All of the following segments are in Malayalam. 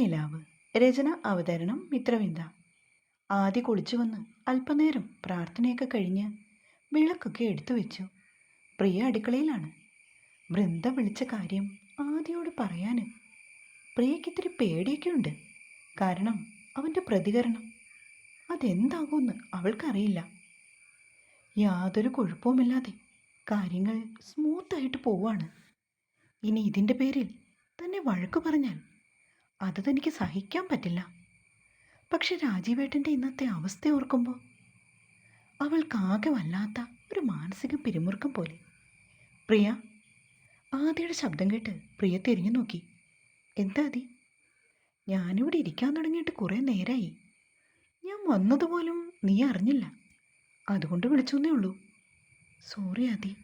നിലാവ്. രചന അവതരണം മിത്രവിന്ദ. ആദ്യ കുളിച്ചു വന്ന് അല്പനേരം പ്രാർത്ഥനയൊക്കെ കഴിഞ്ഞ് വിളക്കൊക്കെ എടുത്തു വെച്ചു. പ്രിയ അടുക്കളയിലാണ്. വൃന്ദ വിളിച്ച കാര്യം ആദ്യയോട് പറയാൻ പ്രിയയ്ക്കിത്തിരി പേടിയൊക്കെ ഉണ്ട് കാരണം അവന്റെ പ്രതികരണം. അതെന്താകുമെന്ന് അവൾക്കറിയില്ല. യാതൊരു കുഴപ്പവുമില്ലാതെ കാര്യങ്ങൾ സ്മൂത്തായിട്ട് പോവാണ്. ഇനി ഇതിന്റെ പേരിൽ തന്നെ വഴക്ക് പറഞ്ഞാൽ അത് തനിക്ക് സഹിക്കാൻ പറ്റില്ല. പക്ഷെ രാജീവേട്ടന്റെ ഇന്നത്തെ അവസ്ഥ ഓർക്കുമ്പോൾ അവൾക്കാകെ വല്ലാത്ത ഒരു മാനസിക പിരിമുറുക്കം പോലെ. പ്രിയ ആദ്യയുടെ ശബ്ദം കേട്ട് പ്രിയ തിരിഞ്ഞു നോക്കി. എന്താ അതി ഞാനിവിടെ ഇരിക്കാൻ തുടങ്ങിയിട്ട് കുറേ നേരമായി ഞാൻ വന്നതുപോലും നീ അറിഞ്ഞില്ല. അതുകൊണ്ട് വിളിച്ചെന്നേ ഉള്ളൂ. സോറി അതി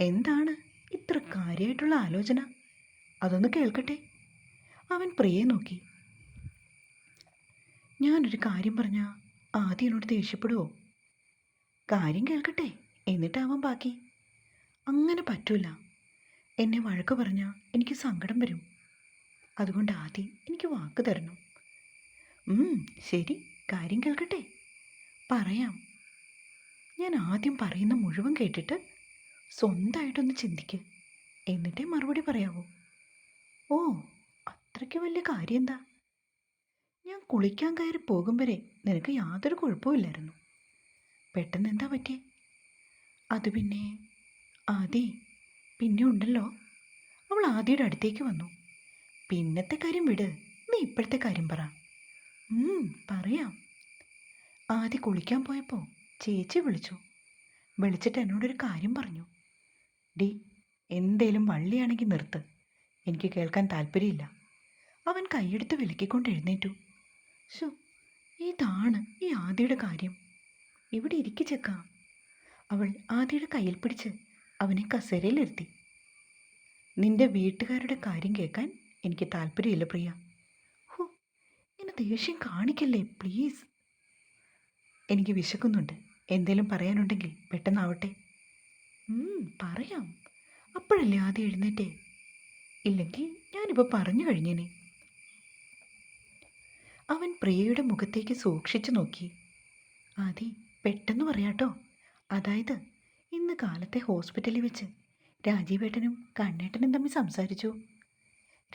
എന്താണ് ഇത്ര കാര്യമായിട്ടുള്ള ആലോചന? അതൊന്ന് കേൾക്കട്ടെ. അവൻ പ്രിയെ നോക്കി. ഞാനൊരു കാര്യം പറഞ്ഞാൽ ആദ്യം എന്നോട് ദേഷ്യപ്പെടുവോ? കാര്യം കേൾക്കട്ടെ എന്നിട്ടാവാൻ ബാക്കി. അങ്ങനെ പറ്റൂല. എന്നെ വഴക്ക് പറഞ്ഞാൽ എനിക്ക് സങ്കടം വരും. അതുകൊണ്ട് ആദ്യം എനിക്ക് വാക്ക് തരണം. ശരി കാര്യം കേൾക്കട്ടെ. പറയാം. ഞാൻ ആദ്യം പറയുന്ന മുഴുവൻ കേട്ടിട്ട് സ്വന്തമായിട്ടൊന്ന് ചിന്തിക്ക്. എന്നിട്ടേ മറുപടി പറയാവൂ. ഓ അത്രയ്ക്ക് വലിയ കാര്യം എന്താ ഞാൻ കുളിക്കാൻ കയറി പോകും വരെ നിനക്ക് യാതൊരു കുഴപ്പമില്ലായിരുന്നു പെട്ടെന്ന് എന്താ പറ്റിയേ? അത് പിന്നെ ആദി പിന്നെ ഉണ്ടല്ലോ. അവൾ ആദിയുടെ അടുത്തേക്ക് വന്നു. പിന്നത്തെ കാര്യം വിട് നീ ഇപ്പോഴത്തെ കാര്യം പറ. പറയാം. ആദി കുളിക്കാൻ പോയപ്പോൾ ചേച്ചി വിളിച്ചു. വിളിച്ചിട്ട് എന്നോടൊരു കാര്യം പറഞ്ഞു. ഡി എന്തേലും വള്ളിയാണെങ്കിൽ നിർത്ത്. എനിക്ക് കേൾക്കാൻ താല്പര്യമില്ല. അവൻ കൈയെടുത്ത് വിലക്കിക്കൊണ്ട് എഴുന്നേറ്റു ശോ ഇതാണ് ഈ ആദിയുടെ കാര്യം. ഇവിടെ ഇരിക്കു ചെക്ക. അവൾ ആദിയുടെ കയ്യിൽ പിടിച്ച് അവനെ കസേരയിലിരുത്തി. നിന്റെ വീട്ടുകാരുടെ കാര്യം കേൾക്കാൻ എനിക്ക് താല്പര്യമില്ല പ്രിയ. ഹോ എന്നെ ദേഷ്യം കാണിക്കല്ലേ പ്ലീസ്. എനിക്ക് വിശക്കുന്നുണ്ട്. എന്തേലും പറയാനുണ്ടെങ്കിൽ പെട്ടെന്നാവട്ടെ. പറയാം. അപ്പോഴല്ലേ ആദ്യം എഴുന്നേറ്റേ? ഇല്ലെങ്കിൽ ഞാനിപ്പോൾ പറഞ്ഞു കഴിഞ്ഞേനെ. അവൻ പ്രിയയുടെ മുഖത്തേക്ക് സൂക്ഷിച്ചു നോക്കി. ആദി പെട്ടെന്ന് പറയാട്ടോ. അതായത് ഇന്ന് കാലത്തെ ഹോസ്പിറ്റലിൽ വെച്ച് രാജീവേട്ടനും കണ്ണേട്ടനും തമ്മിൽ സംസാരിച്ചു.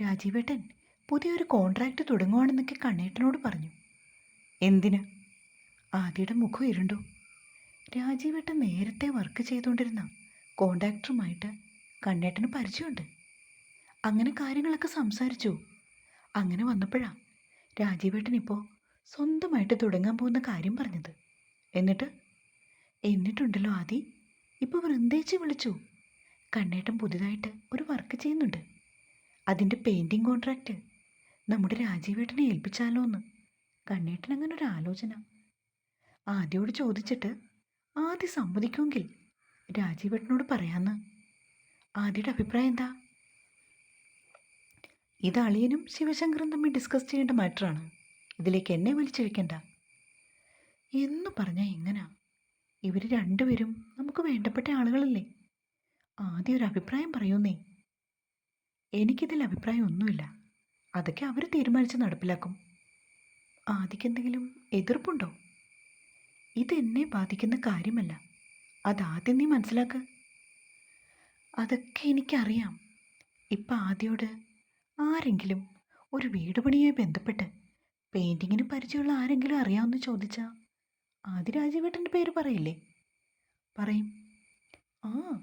രാജീവേട്ടൻ പുതിയൊരു കോൺട്രാക്റ്റ് തുടങ്ങുവാണെന്നൊക്കെ കണ്ണേട്ടനോട് പറഞ്ഞു. എന്തിന്? ആദിയുടെ മുഖം ഇരുണ്ടു. രാജീവേട്ടൻ നേരത്തെ വർക്ക് ചെയ്തുകൊണ്ടിരുന്ന കോൺട്രാക്ടറുമായിട്ട് കണ്ണേട്ടന് പരിചയമുണ്ട്. അങ്ങനെ കാര്യങ്ങളൊക്കെ സംസാരിച്ചു. അങ്ങനെ വന്നപ്പോഴാ രാജീവേട്ടൻ ഇപ്പോൾ സ്വന്തമായിട്ട് തുടങ്ങാൻ പോകുന്ന കാര്യം പറഞ്ഞത്. എന്നിട്ട്? എന്നിട്ടുണ്ടല്ലോ ആദി. ഇപ്പോൾ വൃന്ദേച്ചി വിളിച്ചു. കണ്ണേട്ടൻ പുതുതായിട്ട് ഒരു വർക്ക് ചെയ്യുന്നുണ്ട്. അതിന്റെ പെയിന്റിങ് കോൺട്രാക്റ്റ് നമ്മുടെ രാജീവേട്ടനെ ഏൽപ്പിച്ചാലോ എന്ന്. കണ്ണേട്ടൻ അങ്ങനെ ഒരു ആലോചന. ആദ്യോട് ചോദിച്ചിട്ട് ആദ്യം സമ്മതിക്കുമെങ്കിൽ രാജീവേട്ടനോട് പറയാമെന്ന് ആദ്യയുടെ അഭിപ്രായം എന്താ? ഇത് അളിയനും ശിവശങ്കറും തമ്മിൽ ഡിസ്കസ് ചെയ്യേണ്ട മാറ്ററാണ് ഇതിലേക്ക് എന്നെ വലിച്ചിഴക്കണ്ട എന്ന് പറഞ്ഞാൽ എങ്ങനാ? ഇവർ രണ്ടുപേരും നമുക്ക് വേണ്ടപ്പെട്ട ആളുകളല്ലേ? ആദ്യം ഒരു അഭിപ്രായം പറയൂന്നേ. എനിക്കിതിൽ അഭിപ്രായം ഒന്നുമില്ല. അതൊക്കെ അവർ തീരുമാനിച്ച് നടപ്പിലാക്കും. ആദിക്ക് എന്തെങ്കിലും എതിർപ്പുണ്ടോ? ഇതെന്നെ ബാധിക്കുന്ന കാര്യമല്ല. അതാദ്യം നീ മനസ്സിലാക്ക്. അതൊക്കെ എനിക്കറിയാം. ഇപ്പം ആദ്യോട് ആരെങ്കിലും ഒരു വീട് പണിയുമായി ബന്ധപ്പെട്ട് പെയിന്റിങ്ങിന് പരിചയമുള്ള ആരെങ്കിലും അറിയാമെന്ന് ചോദിച്ചാൽ ആദ്യ രാജീവേട്ടന്റെ പേര് പറയില്ലേ? പറയും ആ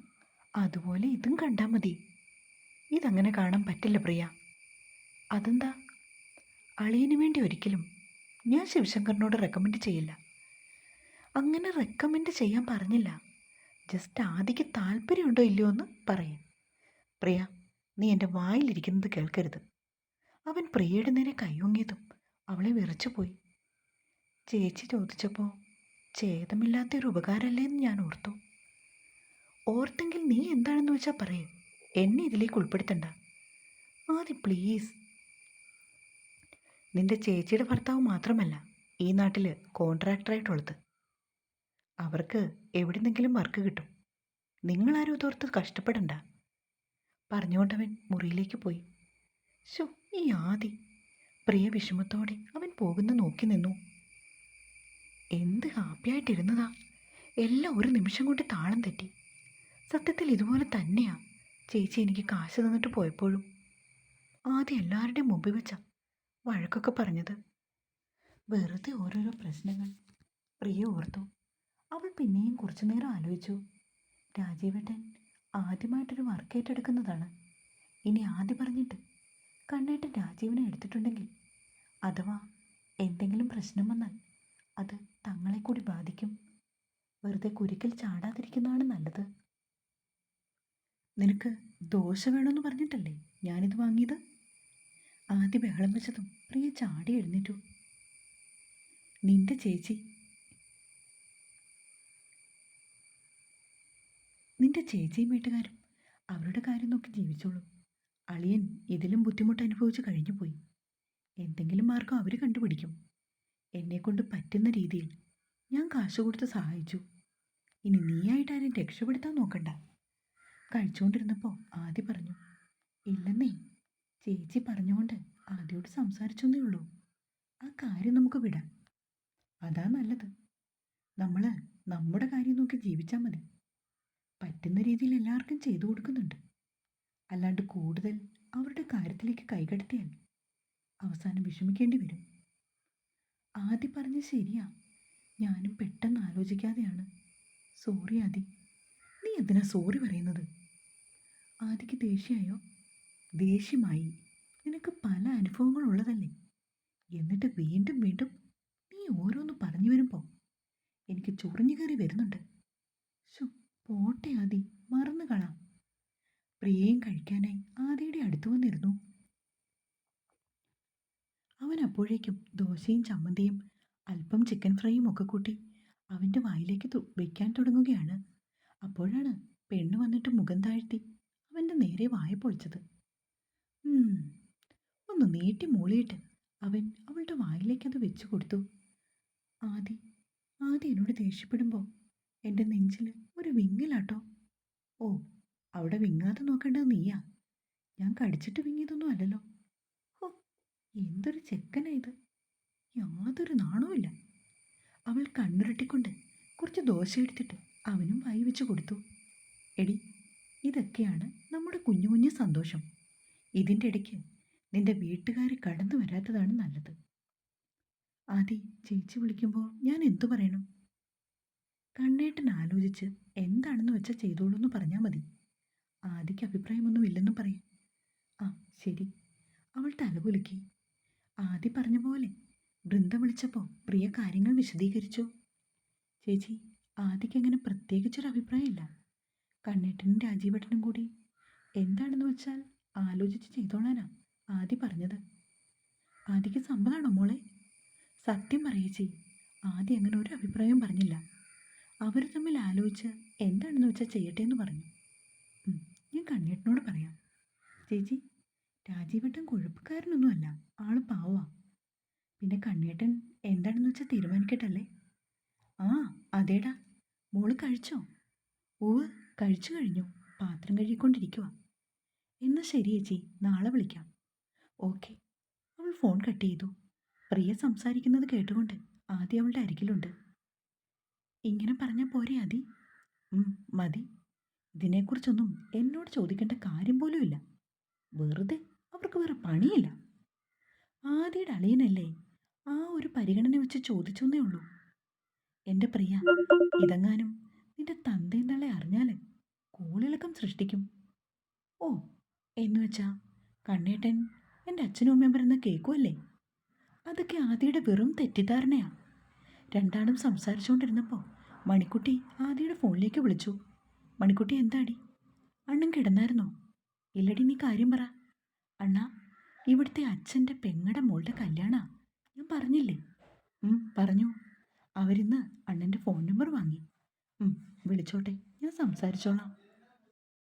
അതുപോലെ ഇതും കണ്ടാൽ മതി. ഇതങ്ങനെ കാണാൻ പറ്റില്ല പ്രിയ. അതെന്താ? അളിയന് വേണ്ടി ഒരിക്കലും ഞാൻ ശിവശങ്കറിനോട് റെക്കമെൻഡ് ചെയ്യില്ല. അങ്ങനെ റെക്കമെൻഡ് ചെയ്യാൻ പറഞ്ഞില്ല. ജസ്റ്റ് ആദിക്ക് താല്പര്യമുണ്ടോ ഇല്ലയോ എന്ന് പറയും. പ്രിയ നീ എന്റെ വായിലിരിക്കുന്നത് കേൾക്കരുത്. അവൻ പ്രിയയുടെ നേരെ കൈയൊങ്ങിയതും അവളെ വിറച്ചുപോയി ചേച്ചി ചോദിച്ചപ്പോൾ ഛേദമില്ലാത്തൊരു ഉപകാരമല്ലേ എന്ന് ഞാൻ ഓർത്തു. ഓർത്തെങ്കിൽ നീ എന്താണെന്ന് വെച്ചാൽ പറയേ. എന്നെ ഇതിലേക്ക് ഉൾപ്പെടുത്തണ്ട. ആദ്യം പ്ലീസ്. നിന്റെ ചേച്ചിയുടെ ഭർത്താവ് മാത്രമല്ല ഈ നാട്ടിൽ കോൺട്രാക്ടറായിട്ടുള്ളത്. അവർക്ക് എവിടെന്നെങ്കിലും വർക്ക് കിട്ടും. നിങ്ങളാരും ഇതോർത്ത് കഷ്ടപ്പെടണ്ട. പറഞ്ഞുകൊണ്ടവൻ മുറിയിലേക്ക് പോയി. ശോ ഈ ആദി. പ്രിയ വിഷമത്തോടെ അവൻ പോകുന്ന നോക്കി നിന്നു. എന്ത് ഹാപ്പിയായിട്ടിരുന്നതാ. എല്ലാം ഒരു നിമിഷം കൊണ്ട് താളം തെറ്റി. സത്യത്തിൽ ഇതുപോലെ തന്നെയാ. ചേച്ചി എനിക്ക് കാശ് തന്നിട്ട് പോയപ്പോഴും. ആദ്യം എല്ലാവരുടെയും മുമ്പിൽ വെച്ച വഴക്കൊക്കെ പറഞ്ഞത്. വെറുതെ ഓരോരോ പ്രശ്നങ്ങൾ. പ്രിയ ഓർത്തു. അവൾ പിന്നെയും കുറച്ചു നേരം ആലോചിച്ചു. രാജീവേട്ടൻ ആദ്യമായിട്ടൊരു വർക്ക് ഏറ്റെടുക്കുന്നതാണ്. ഇനി ആദ്യം പറഞ്ഞിട്ട് കണ്ണേട്ടൻ രാജീവിനെ എടുത്തിട്ടുണ്ടെങ്കിൽ അഥവാ എന്തെങ്കിലും പ്രശ്നം വന്നാൽ അത് തങ്ങളെ കൂടി ബാധിക്കും. വെറുതെ കുരുക്കിൽ ചാടാതിരിക്കുന്നതാണ് നല്ലത്. നിനക്ക് ദോശ വേണമെന്ന് പറഞ്ഞിട്ടല്ലേ ഞാനിത് വാങ്ങിയത്? ആദ്യ ബഹളം വെച്ചതും പ്രിയ ചാടി എഴുന്നേറ്റു. നിന്റെ ചേച്ചി നിന്റെ ചേച്ചിയും വീട്ടുകാരും അവരുടെ കാര്യം നോക്കി ജീവിച്ചോളൂ. അളിയൻ ഇതിലും ബുദ്ധിമുട്ട് അനുഭവിച്ച് കഴിഞ്ഞു പോയി എന്തെങ്കിലും മാർഗം അവർ കണ്ടുപിടിക്കും. എന്നെക്കൊണ്ട് പറ്റുന്ന രീതിയിൽ ഞാൻ കാശ് കൊടുത്ത് സഹായിച്ചു. ഇനി നീയായിട്ട് ആരെയും രക്ഷപ്പെടുത്താൻ നോക്കണ്ട. കഴിച്ചുകൊണ്ടിരുന്നപ്പോൾ ആദ്യ പറഞ്ഞു ഇല്ലെന്നേ ചേച്ചി പറഞ്ഞുകൊണ്ട് ആദ്യയോട് സംസാരിച്ചെന്നേ ഉള്ളൂ. ആ കാര്യം നമുക്ക് വിടാം. അതാ നല്ലത്. നമ്മൾ നമ്മുടെ കാര്യം നോക്കി ജീവിച്ചാൽ മതി. പറ്റുന്ന രീതിയിൽ എല്ലാവർക്കും ചെയ്തു കൊടുക്കുന്നുണ്ട്. അല്ലാണ്ട് കൂടുതൽ അവരുടെ കാര്യത്തിലേക്ക് കൈകടത്തിയാൽ അവസാനം വിഷമിക്കേണ്ടി വരും. ആദ്യം പറഞ്ഞ ശരിയാ. ഞാനും പെട്ടെന്ന് ആലോചിക്കാതെയാണ്. സോറി ആദി. നീ എന്തിനാ സോറി പറയുന്നത്? ആദിക്ക് ദേഷ്യമായോ ദേഷ്യമായി. നിനക്ക് പല അനുഭവങ്ങളുള്ളതല്ലേ എന്നിട്ട് വീണ്ടും വീണ്ടും നീ ഓരോന്ന് പറഞ്ഞു വരുമ്പോൾ എനിക്ക് ചൊറിഞ്ഞു കയറി വരുന്നുണ്ട്. ശോ പോട്ടെ ആദി മറന്നു കളാം. പ്രിയയും കഴിക്കാനായി ആദിയുടെ അടുത്തു വന്നിരുന്നു. അവൻ അപ്പോഴേക്കും ദോശയും ചമ്മന്തിയും അല്പം ചിക്കൻ ഫ്രൈയും ഒക്കെ കൂട്ടി അവന്റെ വായിലേക്ക് വയ്ക്കാൻ തുടങ്ങുകയാണ്. അപ്പോഴാണ് പെണ്ണ് വന്നിട്ട് മുഖം താഴ്ത്തി അവന്റെ നേരെ വായ പൊളിച്ചത്. ഒന്ന് നീട്ടി മൂളിയിട്ട് അവൻ അവളുടെ വായിലേക്ക് അത് വെച്ചു കൊടുത്തു. ആദി ആദി എന്നോട് ദേഷ്യപ്പെടുമ്പോൾ എന്റെ നെഞ്ചിൽ ഒരു വിങ്ങലാട്ടോ. ഓ അവിടെ വിങ്ങാതെ നോക്കേണ്ടത് നീയാ. ഞാൻ കടിച്ചിട്ട് വിങ്ങിയതൊന്നും അല്ലല്ലോ. ഹോ എന്തൊരു ചെക്കനാ ഇത്. യാതൊരു നാണവുമില്ല. അവൾ കണ്ണുരട്ടിക്കൊണ്ട് കുറച്ച് ദോശ എടുത്തിട്ട് അവനും വായി വെച്ച് കൊടുത്തു. എടി ഇതൊക്കെയാണ് നമ്മുടെ കുഞ്ഞു കുഞ്ഞു സന്തോഷം. ഇതിന്റെ ഇടയ്ക്ക് നിന്റെ വീട്ടുകാർ കടന്നു വരാത്തതാണ് നല്ലത്. ആദി ചേച്ചി വിളിക്കുമ്പോൾ ഞാൻ എന്തു പറയണം? കണ്ണേട്ടൻ ആലോചിച്ച് എന്താണെന്ന് വെച്ചാൽ ചെയ്തോളൂ എന്ന് പറഞ്ഞാൽ മതി. ആദിക്ക് അഭിപ്രായമൊന്നും ഇല്ലെന്നും പറയും. ആ ശരി. അവൾ തലകുലുക്കി ആദി പറഞ്ഞ പോലെ വൃന്ദ വിളിച്ചപ്പോൾ പ്രിയ കാര്യങ്ങൾ വിശദീകരിച്ചു. ചേച്ചി ആദിക്ക് അങ്ങനെ പ്രത്യേകിച്ചൊരു അഭിപ്രായമില്ല. കണ്ണേട്ടനും രാജീവേട്ടനും കൂടി എന്താണെന്ന് വെച്ചാൽ ആലോചിച്ച് ചെയ്തോളാനാ ആദി പറഞ്ഞത്. ആദിക്ക് സമ്മതമാണോ മോളെ? സത്യം പറയേച്ചി ആദ്യം അങ്ങനെ ഒരു അഭിപ്രായം പറഞ്ഞില്ല. അവർ തമ്മിൽ ആലോചിച്ച് എന്താണെന്ന് വെച്ചാൽ ചെയ്യട്ടെ എന്ന് പറഞ്ഞു ഞാൻ കണ്ണേട്ടനോട് പറയാം. ചേച്ചി രാജീവേട്ടൻ കുഴപ്പക്കാരനൊന്നുമല്ല ആൾ പാവാ പിന്നെ കണ്ണേട്ടൻ എന്താണെന്ന് വെച്ചാൽ തീരുമാനിക്കട്ടല്ലേ? ആ അതേടാ. മോൾ കഴിച്ചോ? ഓ കഴിച്ചു കഴിഞ്ഞു. പാത്രം കഴുകിക്കൊണ്ടിരിക്കുക എന്നാൽ ശരി ചേച്ചി. നാളെ വിളിക്കാം. ഓക്കെ. അവൾ ഫോൺ കട്ട് ചെയ്തു. പ്രിയ സംസാരിക്കുന്നത് കേട്ടുകൊണ്ട് ആദ്യം അവളുടെ അരികിലുണ്ട്. ഇങ്ങനെ പറഞ്ഞാൽ പോരെ അതി? മതി. ഇതിനെക്കുറിച്ചൊന്നും എന്നോട് ചോദിക്കേണ്ട കാര്യം പോലുമില്ല വെറുതെ അവർക്ക് വേറെ പണിയില്ല. ആദ്യയുടെ അളിയനല്ലേ ആ ഒരു പരിഗണന വെച്ച് ചോദിച്ചെന്നേ ഉള്ളൂ. എന്റെ പ്രിയ ഇതെങ്ങാനും നിന്റെ തന്തയും തള്ളെ അറിഞ്ഞാൽ കോളിളക്കം സൃഷ്ടിക്കും. ഓ എന്ന് വെച്ചാ കണ്ണേട്ടൻ എന്റെ അച്ഛനും അമ്മയും പറയുന്ന കേൾക്കുമല്ലേ അതൊക്കെ ആദ്യയുടെ വെറും തെറ്റിദ്ധാരണയാണ് രണ്ടാളും സംസാരിച്ചുകൊണ്ടിരുന്നപ്പോൾ മണിക്കുട്ടി ആദിയുടെ ഫോണിലേക്ക് വിളിച്ചു. മണിക്കുട്ടി എന്താടി? അണ്ണൻ കിടന്നായിരുന്നോ? ഇല്ലടി നീ കാര്യം പറ. അണ്ണ ഇവിടുത്തെ അച്ഛന്റെ പെങ്ങടെ മോളുടെ കല്യാണ. ഞാൻ പറഞ്ഞില്ലേ? പറഞ്ഞു. അവരിന്ന് അണ്ണന്റെ ഫോൺ നമ്പർ വാങ്ങി. വിളിച്ചോട്ടെ ഞാൻ സംസാരിച്ചോളാം.